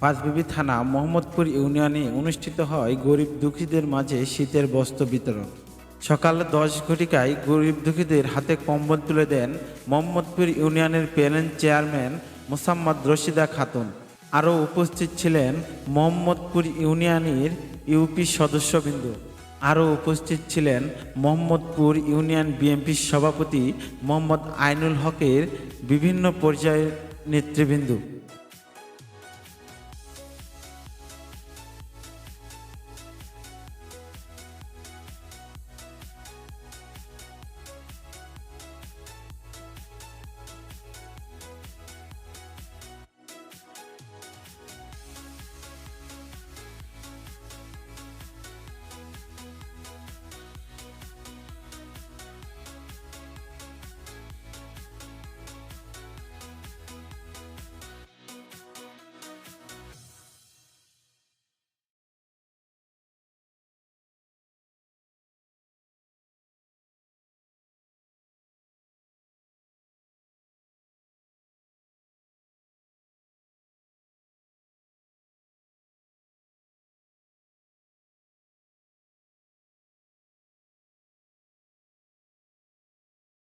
পাঁচবিবি থানা, মোহাম্মদপুর ইউনিয়নে অনুষ্ঠিত হয় গরিব দুঃখীদের মাঝে শীতের বস্ত্র বিতরণ। সকাল দশ ঘটিকায় গরিব দুঃখীদের হাতে কম্বল তুলে দেন মোহাম্মদপুর ইউনিয়নের প্যানেল চেয়ারম্যান মোসাম্মদ রশিদা খাতুন। আরও উপস্থিত ছিলেন মোহাম্মদপুর ইউনিয়নের ইউপি সদস্যবৃন্দ। আরও উপস্থিত ছিলেন মোহাম্মদপুর ইউনিয়ন বিএনপির সভাপতি মোহাম্মদ আইনুল হকের বিভিন্ন পর্যায়ের নেতৃবৃন্দ।